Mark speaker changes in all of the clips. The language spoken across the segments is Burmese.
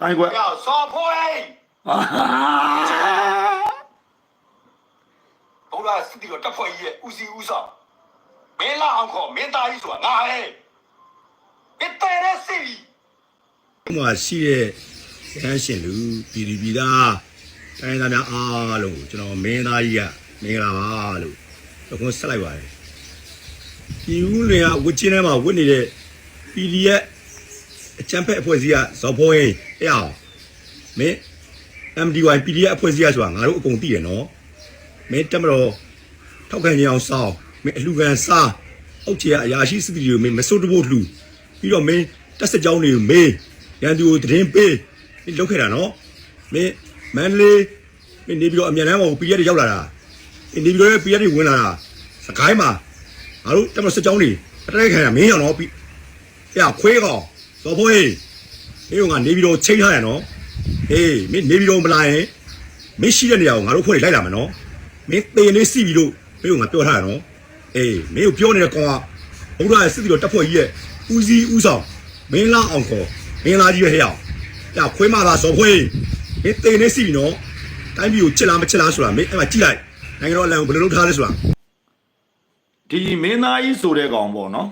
Speaker 1: တိုင်းကွက်
Speaker 2: 要少破哎，
Speaker 1: ဟာ
Speaker 2: 后来是这个突破一，五十五上，没拉上考，没打一说，俺哎，别带来谁？
Speaker 3: ဥမာရှိတဲ့ရဟန်းရှင်လူပြည်သူပြည်သားတိုင်းသားများအားလုံးကိုကျွန်တော်မင်းသားကြီးကမင်္ဂလာပါလို့အခုဆက်လိုက်ပါတယ်ဒီဦးလင်ကဝစ်ချင်းထဲမှာဝစ်နေတဲ့ PDF အချမ်းဖက်အဖွဲ့အစည်းကဇော်ဖိုးရင် အဲ့အောင်မင်း MDY PDF အဖွဲ့အစည်းကဆိုတာငါတို့အကုန်သိတယ်နော်မင်းတက်မတော်ထောက်ခံကြအောင်စောင်းမင်းအလှကန်စားအောက်ချေကအရာရှိစစ်တီတွေကိုမင်းမစိုးတဖို့လှူပြီးတော့မင်းတက်စကြောင်းတွေကိုမင်းရန်သူကိုသတင်းပေးမင်းလုပ်ခဲ့တာနော်မင်းမန်လေးမင်းနေပြီးတော့အမြန်တန်းပေါ်ကို PDF တွေရောက်လာတာမင်းနေပြီးတော့ PDF တွေဝင်လာတာစကိုင်းမှာငါတို့တက်မတော်စကြောင်းတွေအတိုက်ခိုင်တာမင်းရောနော်ပြီးအဲ့ခွေးကောင်ဇော်ဖိုးရင် မင်းကနေပြီးတော့ချိန်ထားရနော်အေးမင်းနေပြီးတော့မလာရင်မင်းရှိတဲ့နေရာကိုငါတို့ဖွဲ့လိုက်လာမယ်နော်မင်းတေလေးစီပြီးလို့မင်းကငါပြောထားရနော်အေးမင်းကိုပြောနေတဲ့ကောင်ကဘုရားရဲ့စစ်ပြီးတော့တက်ဖွဲ့ကြီးရဲ့ဦးစီးဦးဆောင်မင်းလာအောင်ခေါ်မင်းလာကြီးရဲ့ဟဲ့အောင်ညခွေးမသာဇော်ခွေးမင်းတေလေးစီပြီးနော်တိုင်းပြည်ကိုချစ်လားမချစ်လားဆိုတာမင်းအဲ့မှာကြည့်လိုက်နိုင်ငံတော်အလံကိုဘယ်လိုလုပ်ထားလဲဆိုတာ
Speaker 1: ဒီမင်းသားကြီးဆိုတဲ့ကောင်ပေါ့နော်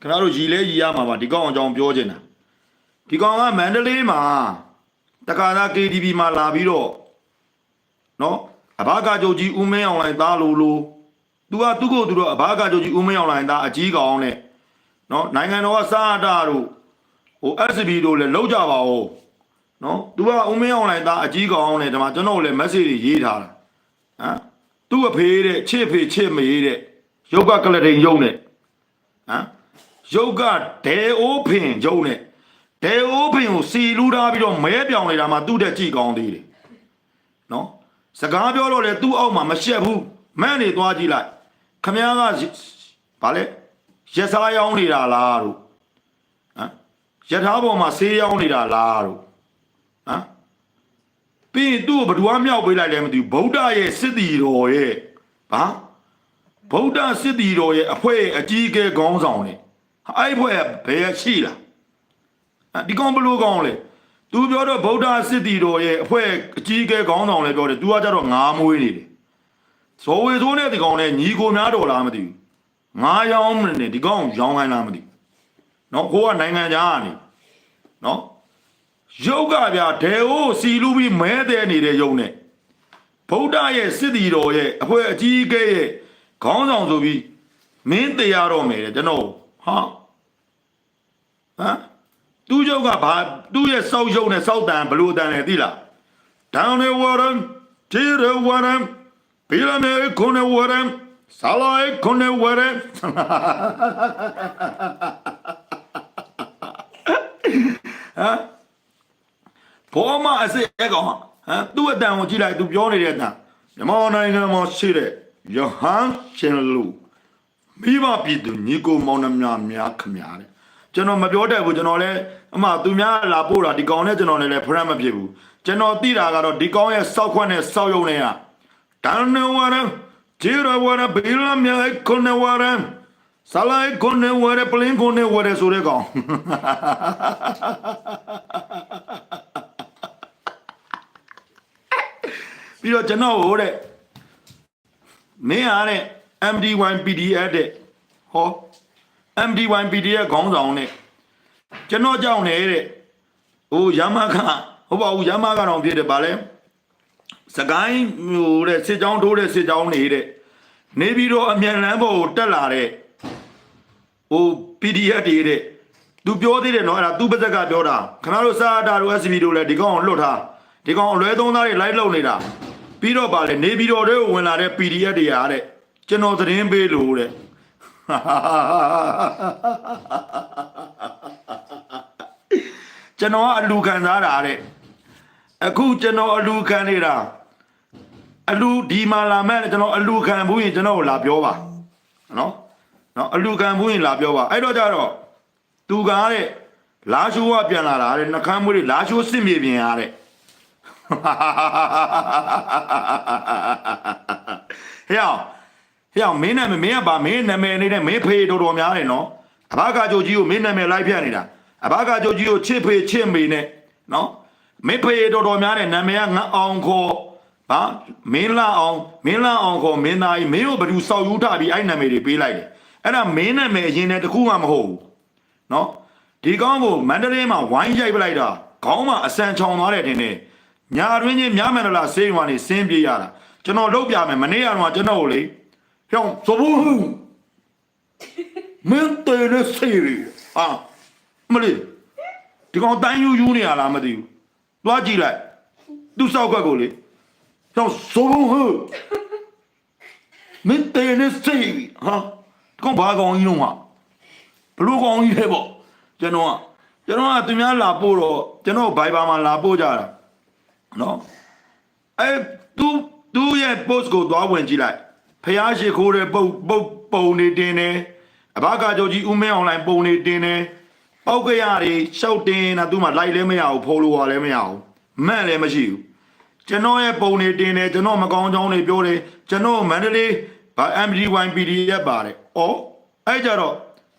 Speaker 1: ခင်ဗျားတို့ရီလဲရီရမှာပါဒီကောင်အကြောင်းပြောချင်တာ ဒီကောင်ကမန္တလေးမှာတက္ကသိုလ် KTV မှာလာပြီးတော့နော်အဘာကကြုတ်ကြီးဦးမင်းအောင်လိုင်သားလို့လို့ तू ကသူ့ကိုယ်သူတော့အဘာကကြုတ်ကြီးဦးမင်းအောင်လိုင်သားအကြီးကောင်နဲ့နော်နိုင်ငံတော်ကစားအတာတို့ဟို SB တို့လည်းလောက်ကြပါဦးနော် तू ကဦးမင်းအောင်လိုင်သားအကြီးကောင်နဲ့ဒီမှာကျွန်တော်လည်း message တွေရေးထားတာဟမ်သူ့အဖေတဲ့ချစ်ဖေချစ်မေးတဲ့ရုပ်ကကလတိန်ရုံနဲ့ဟမ်ရုပ်ကဒဲအိုးဖင်ရုံနဲ့ ဒဲအိုးဖင်ကိုစီလူးထားပြီးတော့မဲပြောင်နေတာမှသူ့တက်ကြည့်ကောင်းသေးတယ်နော်စကားပြောတော့လေသူ့အောက်မှာမရှက်ဘူးမန့်နေသွားကြည့်လိုက်ခမည်းကဗာလဲရက်စားရောင်းနေတာလားတို့ဟမ်ရထားပေါ်မှာဆေးရောင်းနေတာလားတို့ဟမ်ပြီးရင်သူ့ကိုဘဒွားမြောက်ပေးလိုက်လည်းမသိဘူးဗုဒ္ဓရဲ့စစ်တီတော်ရဲ့ဘာဗုဒ္ဓစစ်တီတော်ရဲ့အဖွဲ့ရဲ့အကြီးအကဲခေါင်းဆောင်နဲ့အဲ့ဒီဖွဲ့ကဘယ်ရှိလားအဲ့ ဒီကောင်ဘလို့ကောင်လဲ तू ပြောတော့ဗုဒ္ဓစစ်တီတော်ရဲ့အဖွဲ့အကြီးအကဲခေါင်းဆောင်လဲပြောတယ် तू ကကြတော့ငါမွေးနေတယ်ဇော်ဝေဆိုးနဲ့ဒီကောင်နဲ့ညီကိုများတော်လားမသိဘူးငါရောင်းမနေဒီကောင်ရောင်းခိုင်းလားမသိဘူးနော်ကိုကနိုင်ငံသားကနေနော်ရုပ်ကဗျာဒေဟိုစီလူပြီးမဲတဲ့နေတဲ့ရုပ်နဲ့ဗုဒ္ဓရဲ့စစ်တီတော်ရဲ့အဖွဲအကြီးအကဲရဲ့ခေါင်းဆောင်ဆိုပြီးမင်းတရားတော်မယ်တဲ့ကျွန်တော်ဟာဟမ် သူ့ယောက်ကဘာသူ့ရဲ့စောက်ရုပ်နဲ့စောက်တန်ဘလို့တန်လဲသိလား down the water to the water ဘီလာမေခွန် the water ဆာလိုက်ခွန် the water ဟမ်ဘောမအစစ်အကောင်ဟမ်သူ့အတန်ကိုကြည့်လိုက်သူပြောနေတဲ့အတန်မြန်မာနိုင်ငံမှာရှိတဲ့ယဟန်ရှင်လူမိဘပြည်သူညီကိုမောင်နှမများခမများတဲ့ ကျွန်တော်မပြောတတ်ဘူးကျွန်တော်လည်းအမှသူများလာပို့တာဒီကောင်နဲ့ကျွန်တော်လည်းလည်းဖရမ်းမဖြစ်ဘူးကျွန်တော်သိတာကတော့ဒီကောင်ရဲ့စောက်ခွက်နဲ့စောက်ရုံနဲ့ကတန်နဝရဂျီရဝရဘီလာမြဲခွန်နဝရဆလိုက်ခွန်နဝရပလင်းခွန်နဝရဆိုတဲ့ကောင်ပြီးတော့ကျွန်တော်ဟိုတဲ့မင်းအားတဲ့ MD1 PDF တဲ့ဟော MD1 PDF ခေါင်းဆောင်နဲ့ကျွန်တော်ကြောင့်နေတဲ့ဟိုရမခဟုတ်ပါဘူးရမကတော့ဖြစ်တယ်ဗာလဲစကိုင်းဟိုတဲ့စစ်ကြောင်းထိုးတဲ့စစ်ကြောင်းနေတဲ့နေပြီးတော့အမြန်လန်းပေါ်ကိုတက်လာတဲ့ဟို PDF တွေတဲ့သူပြောသေးတယ်နော်အဲ့ဒါသူပါဇက်ကပြောတာခင်ဗျားတို့စာအတာတို့ SB တို့လည်းဒီကောင်ကိုလွတ်ထားဒီကောင်အလွဲသုံးသားတွေ live လုပ်နေတာပြီးတော့ပါလေနေပြီးတော့တွေကိုဝင်လာတဲ့ PDF တွေရာတဲ့ကျွန်တော်သတင်းပေးလို့တဲ့ ကျွန်တော်ကအလူခံစားတာတဲ့အခုကျွန်တော်အလူခံနေတာအလူဒီမှာလာမဲ့ကျွန်တော်အလူခံဘူးရင်ကျွန်တော်ကိုလာပြောပါနော်နော်အလူခံဘူးရင်လာပြောပါအဲ့တော့ကြတော့သူကတဲ့လာရှိုးကပြန်လာတာတဲ့နှကမ်းမွေးတွေလာရှိုးစစ်မြေပြင်ရတဲ့ဟဲ့အောင် ဟဲ့အောင်မင်းနာမည်မင်းကပါမင်းနာမည်နေတဲ့မင်းဖေးတော်တော်များတယ်နော်အဘကကြိုကြီးကိုမင်းနာမည်လိုက်ပြနေတာအဘကကြိုကြီးကိုချစ်ဖေချစ်မေနဲ့နော်မေဖေတော်တော်များတဲ့နာမည်ကငါအောင်ခေါ်ဟာမင်းလာအောင်မင်းလာအောင်ခေါ်မင်းသားကြီးမင်းတို့ဘယ်သူစောက်ယူထားပြီးအဲ့နာမည်တွေပေးလိုက်တယ်အဲ့ဒါမင်းနာမည်အရင်နဲ့တခုမှမဟုတ်ဘူးနော်ဒီကောင်းကိုမန္တလေးမှာဝိုင်းရိုက်ပလိုက်တာခေါင်းမှာအစံချောင်သွားတယ်တင်တယ်ညာတွင်းချင်းမြမန္တလာစေးရွာနေစင်းပြေးရတာကျွန်တော်လုပ်ပြမယ်မနေ့ကတော့ကျွန်တော်ကိုလေ ဟောင်းသဘောဟုမင်းတေနဲ့စေးရီဟာမလေးဒီကောင်တန်းယူယူနေရလားမသိဘူးသွားကြည့်လိုက်သူ့စောက်ခွက်ကိုလေဟောင်းသဘောဟုမင်းတေနဲ့စေးရီဟာဒီကောင်ဘာကောင်ကြီးလုံးဟာဘလို့ကောင်းကြီးလဲပေါ့ကျွန်တော်ကကျွန်တော်ကသူများလာပို့တော့ကျွန်တော် ဘိုင်ဘာမှာလာပို့ကြတာနော်အဲသူသူရဲ့ post ကိုသွားဝင်ကြည့်လိုက်ဖះရှိခိုးတဲ့ပုံပုံပုံနေတင်တယ်အဘကကြောကြီးဦးမင်းအွန်လိုင်းပုံနေတင်တယ်ပောက်ကရတွေရှောက်တင်တာသူမှလိုက်လည်းမရဘူးဖိုးလို့ရလည်းမရဘူးမန့်လည်းမရှိဘူးကျွန်တော်ရဲ့ပုံနေတင်တယ်ကျွန်တော်မကောင်းကြောင်းတွေပြောတယ်ကျွန်တော်မန္တလေးဗာ MDY PDF ပါတယ်ဩအဲ့ကြတော့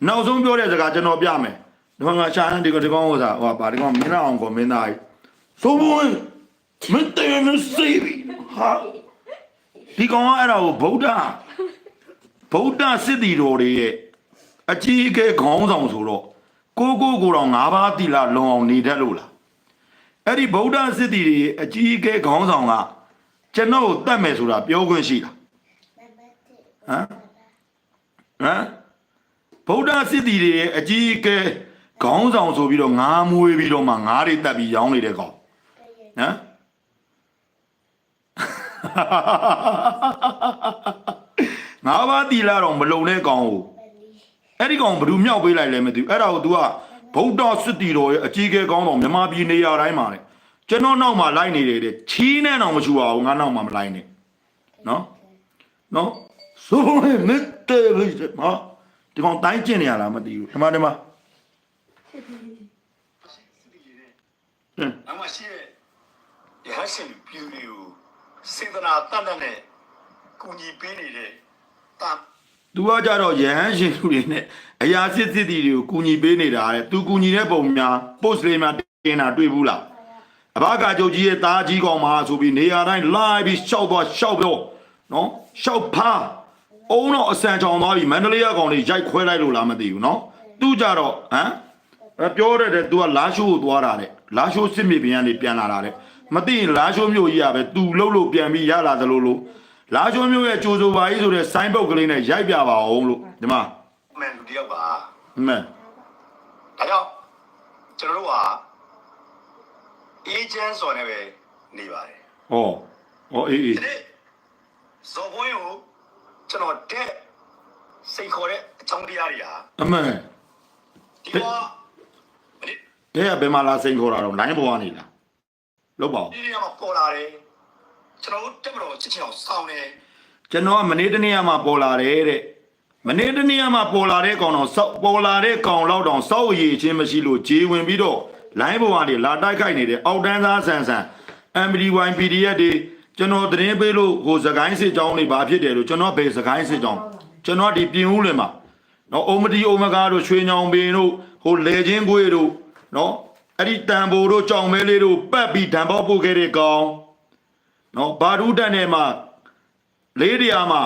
Speaker 1: နောက်ဆုံးပြောတဲ့စကားကျွန်တော်ပြမယ်ဒီမှာရှာနေဒီကဒီကောင်ဟိုစားဟိုပါဒီကောင်မင်းအောင်ကိုမင်းသားကြီးဆိုဘုံမင်းတေနစီဘီဟာ ဒီကောင်ကအဲ့ဒါကိုဗုဒ္ဓဗုဒ္ဓစစ်တီတော်တွေရဲ့အကြီးအကဲခေါင်းဆောင်ဆိုတော့ကိုကိုကိုတော်၅ပါးတိလာလုံအောင်နေတတ်လို့လားအဲ့ဒီဗုဒ္ဓစစ်တီတွေရဲ့အကြီးအကဲခေါင်းဆောင်ကကျွန်တော်ကိုတတ်မယ်ဆိုတာပြောခွင့်ရှိလားဟမ်ဟမ်ဗုဒ္ဓစစ်တီတွေရဲ့အကြီးအကဲခေါင်းဆောင်ဆိုပြီးတော့ငါးမွေးပြီးတော့မှငါးတွေတက်ပြီးရောင်းနေတဲ့ကောင်ဟမ် ငါးပါးတီလာတော့မလုံတဲ့ကောင်ကိုအဲ့ဒီကောင်ဘယ်သူမြောက်ပေးလိုက်လဲမသိဘူးအဲ့ဒါကို तू ကဗုဒ္ဓစစ်တီတော်ရဲ့အကြီးအကဲကောင်းတော်မြန်မာပြည်နေရာတိုင်းမှာလေကျွန်တော်နောက်မှာလိုက်နေတယ်တဲ့ချီးနဲ့တော့မချူပါဘူးငါနောက်မှာမလိုက်နဲ့နော်နော်ဆိုရင်မစ်တဲလေးဟာဒီကောင်တိုင်းကျင်နေရလားမသိဘူးဒီမှာဒီမှာဟင်း
Speaker 2: အမရှိရဲ့ရဟရှင်ပြည်သူတွေကို စေတနာတန်တန်နဲ့ကူညီပေးနေတဲ့တာ
Speaker 1: သူကကြတော့ရဟန်းရှင်လူတွေနဲ့အရာစစ်စစ်တီတွေကိုကူညီပေးနေတာတဲ့သူကူညီတဲ့ပုံများ post လေးများတင်တာတွေ့ဘူးလားအဘကကြုတ်ကြီးရဲ့သားကြီးကောင်မှာဆိုပြီးနေရာတိုင်းလာပြီးရှောက်သွားရှောက်ပြောနော်ရှောက်ဖားအုံတော့အစံချောင်သွားပြီမန္တလေးကကောင်လေးရိုက်ခွဲလိုက်လို့လားမသိဘူးနော်သူကြတော့ဟမ်အဲပြောရတဲ့ तू ကလာရှိုးကိုသွားတာတဲ့လာရှိုးစစ်မြေပြင်ကနေပြန်လာတာတဲ့ မသိရင်လာရှိုးမြို့ကြီးကပဲ तू လှုပ်လို့ပြန်ပြီးရလာသလိုလိုလာရှိုးမြို့ရဲ့ကြိုးစိုးပါကြီးဆိုတဲ့ဆိုင်းပုတ်ကလေးနဲ့ရိုက်ပြပါအောင်လို့ဒီမှာ
Speaker 2: မန်လူတယောက်ပါ
Speaker 1: မှန်
Speaker 2: ဒါကြောင့်ကျွန်တော်တို့ဟာအေဂျင့်ဆိုနေပဲနေပါတယ်
Speaker 1: ဟောဟောအေးအေး
Speaker 2: ဒီနေ့ဇော်ဘွင်းကိုကျွန်တော်တဲ့စိတ်ခေါ်တဲ့အကြောင်းတရားတွေဟာ
Speaker 1: အမှန်
Speaker 2: ဒီကဒီ
Speaker 1: တဲ့ကဘယ်မှာလာစိန်ခေါ်တာတော့လိုင်းပေါ်ကနေလား လုတ်ပါဦး
Speaker 2: ဒီနေရာမှာပေါ်လာတယ်ကျွန်တော်တို့တက်မတော်ချစ်ချင်အောင်စောင်းတယ်
Speaker 1: ကျွန်တော်ကမနေ့တနေ့ကမှပေါ်လာတယ်တဲ့မနေ့တနေ့ကမှပေါ်လာတဲ့ကောင်တော့စောက်ပေါ်လာတဲ့ကောင်လောက်တောင်စောက်ရည်ချင်းမရှိလို့ဂျေဝင်ပြီးတော့လိုင်းပေါ်ကနေလာတိုက်ခိုက်နေတဲ့အောက်တန်းသားဆန်ဆန် MDY PDF တွေကျွန်တော်သတင်းပေးလို့ဟိုစကိုင်းစစ်ကြောင်းတွေဘာဖြစ်တယ်လို့ကျွန်တော်ဘယ်စကိုင်းစစ်ကြောင်းကျွန်တော်ဒီပြင်ဦးလွင်မှာနော်အိုမဒီအိုမကာတို့ရွှေညောင်ပင်တို့ဟိုလေချင်းကွေးတို့နော် အဲ့ဒီတန်ဘိုတို့ကြောင်မဲလေးတို့ပတ်ပြီးဓာန်ပေါက်ပို့ခဲ့တဲ့ကောင်နော်ဘာဒူးတန်ထဲမှာလေးတရာမှာ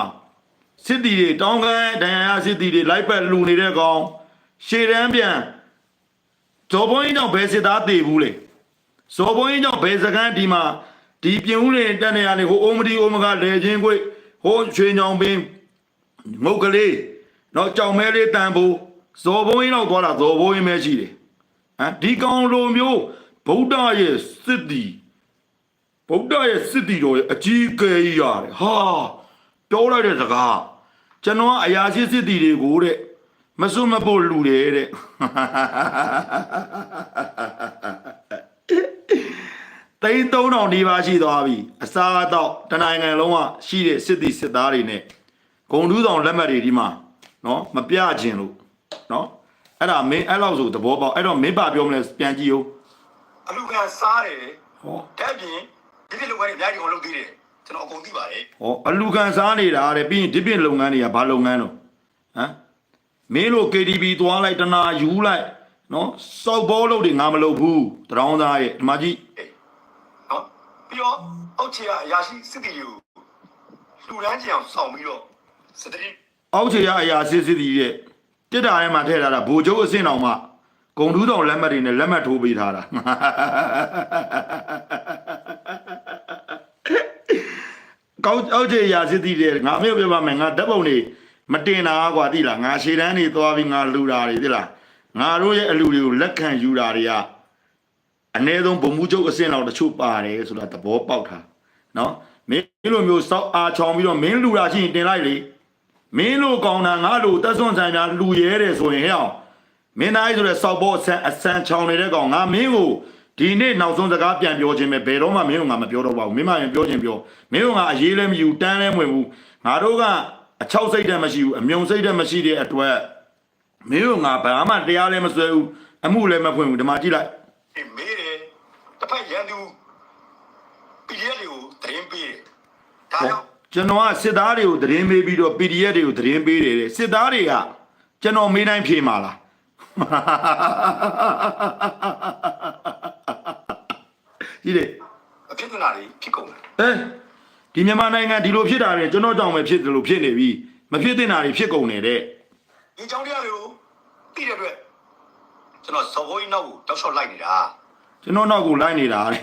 Speaker 1: စစ်တီတွေတောင်းကန်းဒဏ်ရာရစစ်တီတွေလိုက်ပတ်လူနေတဲ့ကောင်ရှေ့တန်းပြန်ဇော်ဘုန်းကြီးကြောင့်ဘယ်စစ်သားတည်ဘူးလေဇော်ဘုန်းကြီးကြောင့်ဘယ်စကန်းဒီမှာဒီပြင်ဦးလေတက်နေရနေဟိုအိုမဒီအိုမကလေချင်းခွေဟိုရွှေညောင်ပင်ငုတ်ကလေးတော့ကြောင်မဲလေးတန်ဖို့ဇော်ဘုန်းကြီးတော့သွားတာဇော်ဘုန်းကြီးပဲရှိတယ် ဟမ်ဒီကောင်လိုမျိုးဗုဒ္ဓရဲ့စစ်တီဗုဒ္ဓရဲ့စစ်တီတော်ရဲ့အကြီးအကဲကြီးရတယ်ဟာပြောလိုက်တဲ့စကားကျွန်တော်ကအရာရှိစစ်တီတွေကိုတဲ့မစွတ်မဖို့လူတယ်တဲ့သိန်း3000ဒီပါရှိသွားပြီအစားအတော့တနိုင်ငံလုံးကရှိတဲ့စစ်သည်စစ်သားတွေနဲ့ဂုံတူးဆောင်လက်မှတ်တွေဒီမှာနော်မပြခြင်းလို့နော် အဲ့ဒါမင်းအဲ့လောက်ဆိုသဘောပေါက်အဲ့တော့မင်းပါပြောမလဲပြန်ကြည့်ဦး
Speaker 2: အလူခံစားတယ်
Speaker 1: ဟော
Speaker 2: တက်ပြင်ဒီပြလုပ်ငန်းတွေအများကြီးအောင်လုပ်သေးတယ်ကျွန်တော်အကုန်သိပါတယ်
Speaker 1: ဟောအလူခံစားနေတာတဲ့ပြီးရင်ဒီပြင်လုပ်ငန်းတွေကဘာလုပ်ငန်းတော့ဟမ်မင်းတို့ KTV သွားလိုက်တနာယူလိုက်နော်စောက်ဘောလို့တွေငါမလုပ်ဘူးတရောင်းသားရဲ့ဒီမှာကြည့်
Speaker 2: နော်ပြီးတော့အောက်ခြေကအရာရှိစစ်တီကိုလူရန်ကြအောင်ဆောင်ပြီးတော့စစ်တီ
Speaker 1: အောက်ခြေရအရာစစ်စစ်တီရဲ့ တစ်တာထဲမှာထည့်ထားတာဘိုလ်ချုပ်အဆင့်တော်မှဂုံထူးတော်လက်မှတ်တွေနဲ့လက်မှတ်ထိုးပေးထားတာကောက်အောက်ခြေအရာစစ်တီတဲ့ငါမျိုးပြပါမယ်ငါဓာတ်ပုံတွေမတင်တာကွာသိလားငါရှေ့တန်းတွေသွားပြီးငါလူတာတွေသိလားငါတို့ရဲ့အလူတွေကိုလက်ခံယူတာတွေကအ ਨੇ ဆုံးဗမှုချုပ်အဆင့်လောက်တချို့ပါတယ်ဆိုတာသဘောပေါက်တာနော်မင်းလိုမျိုးစောက်အားချောင်ပြီးတော့မင်းလူတာရှိရင်တင်လိုက်လေ မင်းလိုကောင်းတာငါလိုတက်စွန့်ဆိုင်တာလူရဲတယ်ဆိုရင်ဟဲ့အောင်မင်းသားကြီးဆိုတဲ့စောက်ဘောအဆန်အဆန်ချောင်နေတဲ့ကောင်ငါမင်းကိုဒီနေ့နောက်ဆုံးစကားပြန်ပြောခြင်းပဲဘယ်တော့မှမင်းကငါမပြောတော့ပါဘူးမင်းမရင်ပြောခြင်းပြောမင်းကငါအရေးလည်းမယူတန်းလည်းမဝင်ဘူးငါတို့ကအချောက်စိတ်တည်းမရှိဘူးအမြုံစိတ်တည်းမရှိတဲ့အတွက်မင်းတို့ငါဘာမှတရားလည်းမစွဲဘူးအမှုလည်းမဖွင့်ဘူးဒီမှာကြည့်လိုက်
Speaker 2: မေးတယ်တစ်ဖက်ရန်သူပြည်ရဲတွေကိုတရင်ပေးတယ်ဒါကြောင့်
Speaker 1: ကျွန်တော်ကစစ်သားတွေကိုသတင်းပေးပြီးတော့ PDF တွေကိုသတင်းပေးတယ်တဲ့စစ်သားတွေကကျွန်တော်မေးတိုင်းဖြေမှာလားဒီလေ
Speaker 2: အဖြစ်အနာတွေဖြစ်ကုန်တယ်
Speaker 1: အဲဒီမြန်မာနိုင်ငံဒီလိုဖြစ်တာတွေကျွန်တော်ကြောင့်ပဲဖြစ်တယ်လို့ဖြစ်နေပြီမဖြစ်တဲ့နာတွေဖြစ်ကုန်နေတဲ့
Speaker 2: ဒီကြောင့်တရားတွေကိုသိတဲ့အတွက်ကျွန်တော်ဇော်ဘိုးကြီးနောက်ကိုတောက်လျှောက်လိုက်နေတာ
Speaker 1: ကျွန်တော်နောက်ကိုလိုက်နေတာတဲ့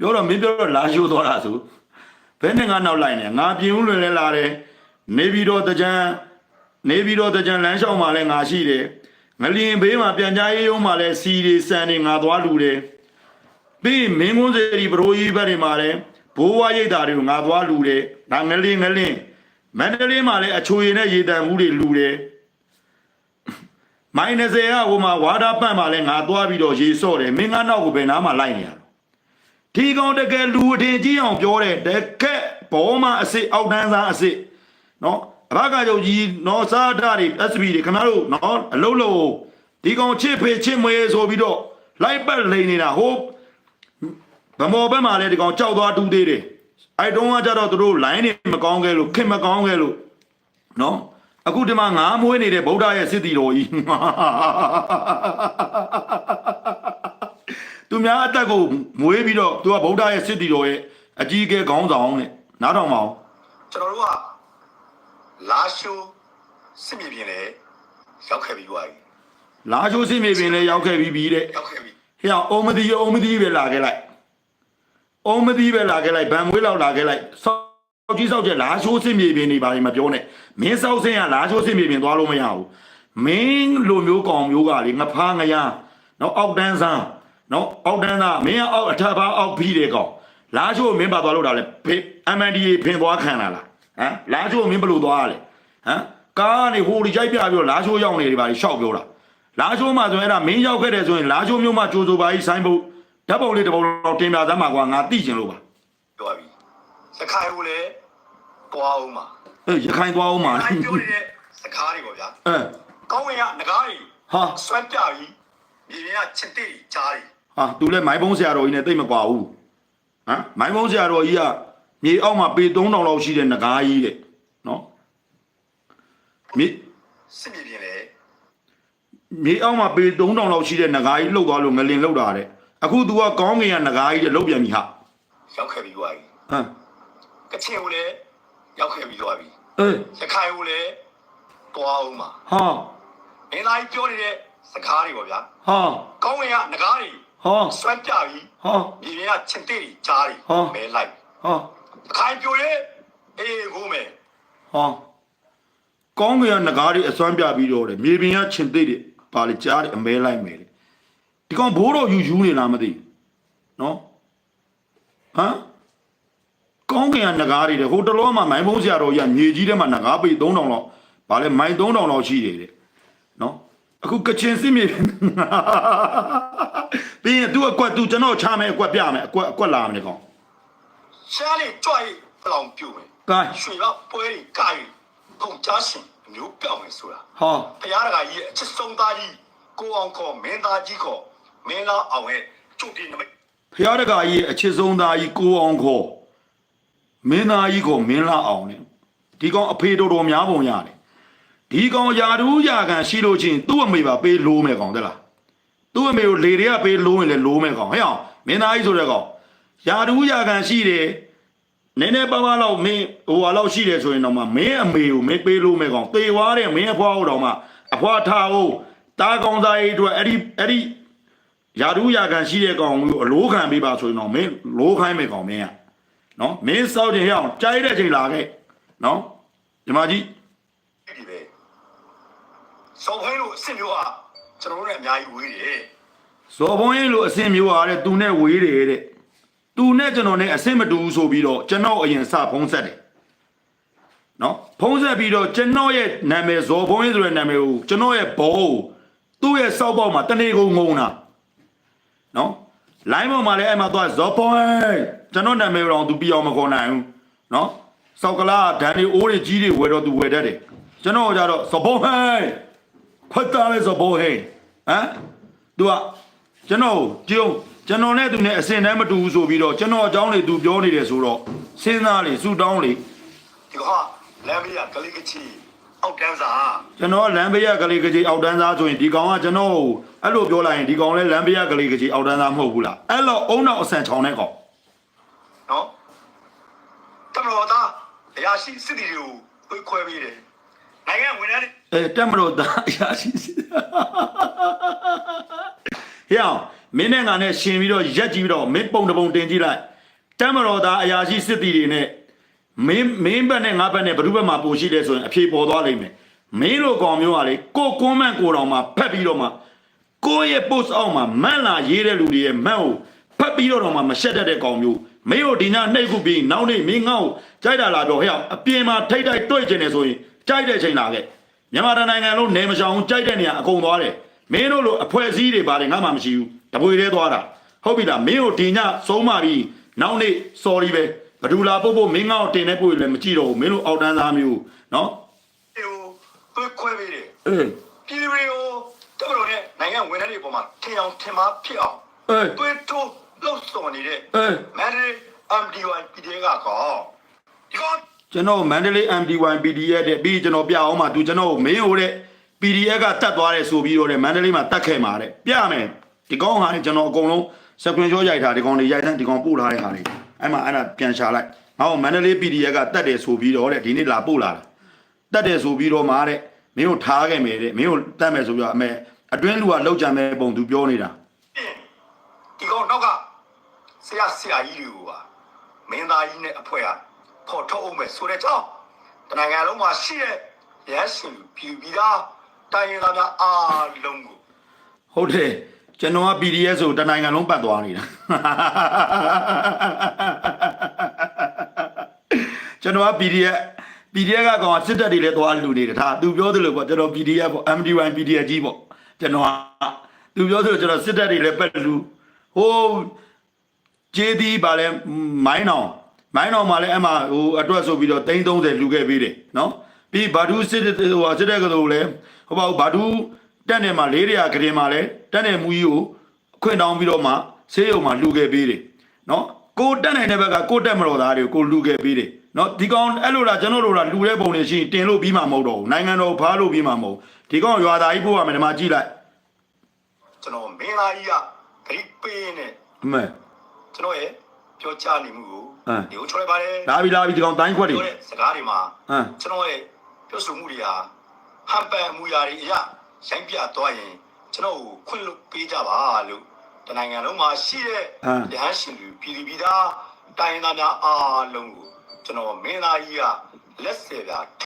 Speaker 1: ပြောတော့မင်းပြောတော့လာရှိုးသွားတာဆိုဘယ်နဲ့ငါနောက်လိုက်နေငါပြင်းဦးလွင်လဲလာတယ်နေပြီးတော့တကြံနေပြီးတော့တကြံလမ်းလျှောက်မှာလဲငါရှိတယ်ငလျင်ဘေးမှာပြန်ကြားရေးရုံးမှာလဲစီတွေစံတွေငါသွားလူတယ်ပြီးမင်းကုန်းစေရီဘရိုကြီးဘက်တွေမှာလဲဘိုးဝါရိတ်တာတွေကိုငါသွားလူတယ်ဒါငလျင်ငလျင်မန္တလေးမှာလဲအချိုရည်နဲ့ရေတံမှုတွေလူတယ်မိုင်း20ကဟိုမှာဝါဒပန့်မှာလဲငါသွားပြီးတော့ရေစော့တယ်မင်းကနောက်ကိုဘယ်နားမှာလိုက်နေရတော့ ဒီကောင်တကယ်လူအထင်ကြီးအောင်ပြောတယ်တကက်ဘောမအစ်စ်အောက်တန်းစားအစ်စ်နော်အဘကကြုတ်ကြီးနော်စားဓာတ်တွေ SB တွေခင်ဗျားတို့နော်အလုံးလုံးဒီကောင်ချစ်ဖေချစ်မွေဆိုပြီးတော့လိုက်ပတ်လိန်နေတာဟိုဗမော်ဘက်မှာလဲဒီကောင်ကြောက်သွားတူးသေးတယ်အဲ့တုန်းကကြတော့သူတို့ line တွေမကောင်းခဲ့လို့ခင်မကောင်းခဲ့လို့နော်အခုဒီမှာငါမွေးနေတဲ့ဗုဒ္ဓရဲ့စစ်တီတော်ကြီး သူများအသက်ကိုမွေးပြီးတော့သူကဗုဒ္ဓရဲ့စစ်တီတော်ရဲ့အကြီးအကဲခေါင်းဆောင်တဲ့နားထောင်ပါအောင်
Speaker 2: ကျွန်တော်တို့ကလာရှိုးစစ်မြေပြင်လေရောက်ခဲ့ပြီးသွားပြီ
Speaker 1: လာချိုးစစ်မြေပြင်လည်းရောက်ခဲ့ပြီးပြီတဲ့
Speaker 2: ရောက်ခဲ့ပြီ
Speaker 1: ဟဲ့အောင်အုံမဒီအုံမဒီပဲလာခဲ့လိုက်အုံမဒီပဲလာခဲ့လိုက်ဗန်မွေးလောက်လာခဲ့လိုက်စောက်ကြီးစောက်ကျက်လာချိုးစစ်မြေပြင်နေပါလိမ့်မပြောနဲ့မင်းစောက်စင်းကလာချိုးစစ်မြေပြင်သွားလို့မရဘူးမင်းလိုမျိုးကောင်မျိုးကလေငဖားငရနော်အောက်တန်းဆန်း နော်အောက်တန်းသားမင်းကအောက်အထက်ဘာအောက်ပြီးတယ်ကောင်လာချိုးမင်းပါသွားလို့တာလေဖေး MNDA ဖင်သွားခံလာလားဟမ်လာချိုးမင်းဘယ်လိုသွားရလဲဟမ်ကားကနေဟိုဒီကြိုက်ပြပြီးတော့လာချိုးရောက်နေတယ်ပါလေရှောက်ပြောတာလာချိုးမှဆိုရင်အဲ့ဒါမင်းရောက်ခဲ့တယ်ဆိုရင်လာချိုးမျိုးမှကြိုးစိုးပါကြီးဆိုင်ဖို့ဓာတ်ပုံလေးတစ်ပုံတော့တင်ပြသမ်းမှာကွာငါသိကျင်လို့ပါ
Speaker 2: ပြောပြီစခိုင်းကိုလည်းတွားအောင်ပါ
Speaker 1: အေးရခိုင်သွားအောင်ပါ
Speaker 2: အဲ့ပြောနေတဲ့စကားတွေပေါ့ဗျာ
Speaker 1: အဲ
Speaker 2: ကောင်းဝင်ကငကားတွေ
Speaker 1: ဟာ
Speaker 2: ဆွဲပြပြီးမြေပြင်ကချစ်တိကြားတွေ
Speaker 1: ဟာသူလည်းမိုင်းပုံးဆရာတော်ကြီးနဲ့တိတ်မကွာဘူးဟမ်မိုင်းပုံးဆရာတော်ကြီးကမြေအောက်မှာပေ3000လောက်ရှိတဲ့ငကားကြီးတဲ့နော်မြေ
Speaker 2: စစ်မြေပြင်လေ
Speaker 1: မြေအောက်မှာပေ3000လောက်ရှိတဲ့ငကားကြီးလှုပ်သွားလို့ငလင်လှုပ်တာတဲ့အခု तू ကကောင်းငင်ကငကားကြီးတဲ့လှုပ်ပြန်ပြီဟာ
Speaker 2: ရောက်ခဲ့ပြီးသွားပြီ
Speaker 1: ဟမ်
Speaker 2: ကချင်ကိုလည်းရောက်ခဲ့ပြီးသွားပြီ
Speaker 1: အေး
Speaker 2: စခိုင်းကိုလည်းတွားအောင်ပါ
Speaker 1: ဟာ
Speaker 2: မင်းသားကြီးပြောနေတဲ့စကားတွေပေါ့ဗျာ
Speaker 1: ဟာ
Speaker 2: ကောင်းဝင်ကငကားတွေ
Speaker 1: ဟာ
Speaker 2: ဆွဲပြပြီး
Speaker 1: ဟာ
Speaker 2: မြေပြင်ကချစ်တိကြားတွေ
Speaker 1: ဟော
Speaker 2: မဲလိုက်
Speaker 1: ဟာ
Speaker 2: စခိုင်းပြောရဲအေးကိုမဲ
Speaker 1: ဟာကောင်းကင်ကငကားတွေအစွမ်းပြပြီးတော့တယ်မြေပြင်ကချင်သိတယ်ပါလေကြားတယ်အမဲလိုက်မယ်လေဒီကောင်ဘိုးတော်ယူယူနေလားမသိဘူးနော်ဟမ်ကောင်းကင်ကငကားတွေတဲ့ဟိုတလောမှာမိုင်းဖုံးဆရာတော်ကြီးကမြေကြီးထဲမှာငကားပိတ်3000လောက်ဗာလဲမိုင်း3000လောက်ရှိတယ်တဲ့နော် အခုကချင်စစ်မြေပြင်ပြီးရင် तू အကွက် तू ကျွန်တော်ချမယ်အကွက်ပြမယ်အကွက်အကွက်လာမယ်ကောင်
Speaker 2: ရှားလေးကြွိုက်ပလောင်ပြူမယ်
Speaker 1: ကဲ
Speaker 2: ရွှေတော့ပွဲတွေကာရီပုံချရှင်အမျိုးပြောင်းမယ်ဆိုတာ
Speaker 1: ဟာ
Speaker 2: ဘုရားတကာကြီးရဲ့အချစ်ဆုံးသားကြီးကိုအောင်ခေါ်မင်းသားကြီးခေါ်မင်းသားအောင်ရဲ့ကျုပ်ဒီနမိတ်
Speaker 1: ဖျားတကာကြီးရဲ့အချစ်ဆုံးသားကြီးကိုအောင်ခေါ်မင်းသားကြီးကိုမင်းလာအောင်နဲ့ဒီကောင်အဖေတော်တော်များပုံရတယ် ဒီကောင်ယာတူးယာကန်ရှိလို့ချင်းသူ့အမေပါပေးလို့မယ်ကောင်တဲ့လားသူ့အမေကိုလေတွေကပေးလို့ရင်လည်းလို့မယ်ကောင်ဟဲ့အောင်မင်းသားကြီးဆိုတဲ့ကောင်ယာတူးယာကန်ရှိတယ်နည်းနည်းပါးပါးလောက်မင်းဟိုဟာလောက်ရှိတယ်ဆိုရင်တော့မှမင်းအမေကိုမင်းပေးလို့မယ်ကောင်သေသွားတဲ့မင်းအဖွားဟုတ်တော့မှအဖွားထားဟုတ်တားကောင်သားကြီးတို့အဲ့ဒီအဲ့ဒီယာတူးယာကန်ရှိတဲ့ကောင်ကိုအလိုခံပေးပါဆိုရင်တော့မင်းလိုခိုင်းမယ်ကောင်မင်းကနော်မင်းစောက်တင်ရအောင်ကြိုက်တဲ့ချိန်လာခဲ့နော်ဒီမကြီး
Speaker 2: ဒီပဲ စော်ဟင်းလို့အစ်မျိုးဟာကျွန်တော်တို့နဲ့အများကြီးဝေးတယ်
Speaker 1: ဇော်ဘုန်းကြီးလိုအဆင့်မျိုးအားတဲ့သူနဲ့ဝေးတယ်တဲ့သူနဲ့ကျွန်တော်နဲ့အဆင့်မတူဘူးဆိုပြီးတော့ကျွန်တော်အရင်စဖုံးဆက်တယ်နော်ဖုံးဆက်ပြီးတော့ကျွန်တော်ရဲ့နာမည်ဇော်ဘုန်းကြီးဆိုတဲ့နာမည်ကိုကျွန်တော်ရဲ့ဘောကိုသူ့ရဲ့စောက်ပေါက်မှာတနေ့ကုန်ငုံတာနော်လိုင်းပေါ်မှာလည်းအဲ့မှာသွားဇော်ဘုန်းကြီးကျွန်တော်နာမည်တော့သူပြအောင်မခေါ်နိုင်ဘူးနော်စောက်ကလာဒန်ဒီအိုးတွေကြီးတွေဝယ်တော့သူဝယ်တတ်တယ်ကျွန်တော်ကြတော့ဇော်ဘုန်းကြီး ဖတ်တာလေဇော်ဘုန်းကြီးဟမ်သူကကျွန်တော်ကိုကြုံကျွန်တော်နဲ့သူနဲ့အစင်တန်းမတူဘူးဆိုပြီးတော့ကျွန်တော်အကြောင်းတွေသူပြောနေတယ်ဆိုတော့စဉ်းစားလေဆူတောင်းလေ
Speaker 2: ဒီကလမ်းမေးကကလေးကချီအောက်တန်းစာ
Speaker 1: ကျွန်တော်လမ်းဘေးရကလေးကကြီးအောက်တန်းသားဆိုရင်ဒီကောင်ကကျွန်တော်ကိုအဲ့လိုပြောလိုက်ရင်ဒီကောင်လည်းလမ်းဘေးရကလေးကကြီးအောက်တန်းသားမဟုတ်ဘူးလားအဲ့လိုအုံနောက်အဆန်ချောင်းတဲ့ကောင်
Speaker 2: နော်တမတော်သားအရာရှိစစ်တီတွေကိုခွဲခွဲပေးတယ်နိုင်ငံဝန်ထမ်းတွေ
Speaker 1: အဲတက်မလို့သားအရာရှိစီဟေ့အောင်မင်းနဲ့ငါနဲ့ရှင်ပြီးတော့ရက်ကြည့်ပြီးတော့မင်းပုံတစ်ပုံတင်ကြည့်လိုက်တက်မတော်သားအရာရှိစစ်တီတွေနဲ့မင်းမင်းဘက်နဲ့ငါဘက်နဲ့ဘယ်သူဘက်မှာပိုရှိလဲဆိုရင်အဖြေပေါ်သွားလိမ့်မယ်မင်းလိုကောင်မျိုးကလေကိုကွန်းမန့်ကိုတော်မှာဖက်ပြီးတော့မှကိုယ့်ရဲ့ post အောက်မှာမန့်လာရေးတဲ့လူတွေရဲ့မန့်ကိုဖက်ပြီးတော့တော့မှမရှက်တတ်တဲ့ကောင်မျိုးမင်းတို့ဒီညနှိပ်ခုပြီးနောက်နေ့မင်းငါ့ကိုကြိုက်တာလာတော့ဟဲ့အောင်အပြင်မှာထိတ်တိုက်တွေ့ကျင်နေဆိုရင်ကြိုက်တဲ့ချိန်လာခဲ့ မြန်မာတိုင်းနိုင်ငံလုံးနေမချောင်ကြိုက်တဲ့နေရာအကုန်သွားတယ်မင်းတို့လိုအဖွဲ့အစည်းတွေပါတယ်ငါမှမရှိဘူးတပွေသေးသွားတာဟုတ်ပြီလားမင်းတို့ဒီညဆုံးမပြီးနောက်နေ့ sorry ပဲဘဒူလာပို့ဖို့မင်းငါ့ကိုတင်နေပို့လည်းမကြည့်တော့ဘူးမင်းတို့အောက်တန်းသားမျိုးနော်
Speaker 2: တွေကိုခွဲခွဲပေးတယ်
Speaker 1: အေး
Speaker 2: ပြည်သူတွေကိုတမတော်နဲ့နိုင်ငံဝန်ထမ်းတွေပေါ်မှာထင်အောင်ထင်မှားဖြစ်အောင်
Speaker 1: အေး
Speaker 2: တွေးတိုးလှုပ်ဆော်နေတဲ့
Speaker 1: အေး
Speaker 2: မန်ဒရီ MDY ပြည်တွေကကောဒီကော
Speaker 1: ကျွန်တော်မန္တလေး MDY PDF တဲ့ပြီးကျွန်တော်ပြအောင်မှာသူကျွန်တော်မင်းဟိုတဲ့ PDF ကတတ်သွားတယ်ဆိုပြီးတော့တဲ့မန္တလေးမှာတတ်ခဲ့မှာတဲ့ပြမယ်ဒီကောင်ဟာကျွန်တော်အကုန်လုံး screen shot ရိုက်ထားဒီကောင်တွေရိုက်တဲ့ဒီကောင်ပို့ထားတဲ့ဟာတွေအဲ့မှာအဲ့ဒါပြန်ရှာလိုက်ငါ့ကိုမန္တလေး PDF ကတတ်တယ်ဆိုပြီးတော့တဲ့ဒီနေ့လာပို့လာတာတတ်တယ်ဆိုပြီးတော့မှတဲ့မင်းတို့ထားခဲ့မယ်တဲ့မင်းတို့တတ်မယ်ဆိုပြီးတော့အမေအတွင်းလူကလောက်ကြံမဲ့ပုံသူပြောနေတာ
Speaker 2: ဒီကောင်နောက်ကဆရာဆရာကြီးတွေကမင်းသားကြီးနဲ့အဖွဲ့က ပေါ်ထုတ်အောင်မယ်ဆိုတဲ့ကြောင့်တနိုင်ငံလုံးမှာရှိတဲ့ရဲရှင်လူပြည်ပြည်သားတိုင်းရင်းသားများအားလုံးကို
Speaker 1: ဟုတ်တယ်ကျွန်တော်က PDF ဆိုတနိုင်ငံလုံးပတ်သွားနေတာကျွန်တော်က PDF PDF ကကောင်စစ်တပ်တွေလည်းသွားလူနေတယ်ဒါသူပြောသလိုပေါ့ကျွန်တော် PDF ပေါ့ MD1 PDF ကြီးပေါ့ကျွန်တော်ကသူပြောသလိုကျွန်တော်စစ်တပ်တွေလည်းပတ်လူဟိုဂျေဒီပါလဲမိုင်းအောင် မိုင်းအောင်မှာလည်းအမှဟိုအတွက်ဆိုပြီးတော့330လူခဲ့ပေးတယ်နော်ပြီးဘာဒူးစစ်ဟိုစစ်တဲ့ကလေးလည်းဟိုပါဘာဒူးတက်နေမှာ400ခရင်မှာလည်းတက်နေမူကြီးကိုအခွင့်တောင်းပြီးတော့မှဆေးရုံမှာလူခဲ့ပေးတယ်နော်ကိုတက်နိုင်တဲ့ဘက်ကကိုတက်မတော်သားတွေကိုလူခဲ့ပေးတယ်နော်ဒီကောင်အဲ့လိုလားကျွန်တော်တို့လားလူတဲ့ပုံတွေရှိရင်တင်လို့ပြီးမှမဟုတ်တော့ဘူးနိုင်ငံတော်ဖားလို့ပြီးမှမဟုတ်ဒီကောင်ရွာသားကြီးပို့ရမယ်ဒီမှာကြည့်လိုက်
Speaker 2: ကျွန်တော်မင်းသားကြီးကဂရိပေးနေ
Speaker 1: အမေ
Speaker 2: ကျွန်တော်ရဲ့ပြောချနေမှုကို
Speaker 1: ဟမ်
Speaker 2: ဒီကိုချောလိုက်ပါတယ်
Speaker 1: လာပြီလာပြီဒီကောင်တိုင်းခွက်တွေ
Speaker 2: ပြောတဲ့စကားတွေမှာ
Speaker 1: ဟမ်
Speaker 2: ကျွန်တော်ရဲ့ပြောဆိုမှုတွေဟာဟန်ပန်မှုရာတွေအရာရိုင်းပြသွားရင်ကျွန်တော်ကိုခွင့်လွှတ်ပေးကြပါလို့တနိုင်ငံလုံးမှာရှိတဲ့ရဟန်းရှင်လူပြည်သူပြည်သားတိုင်းရင်းသားများအားလုံးကိုကျွန်တော်မင်းသားကြီးကလက်ဆယ်ပြ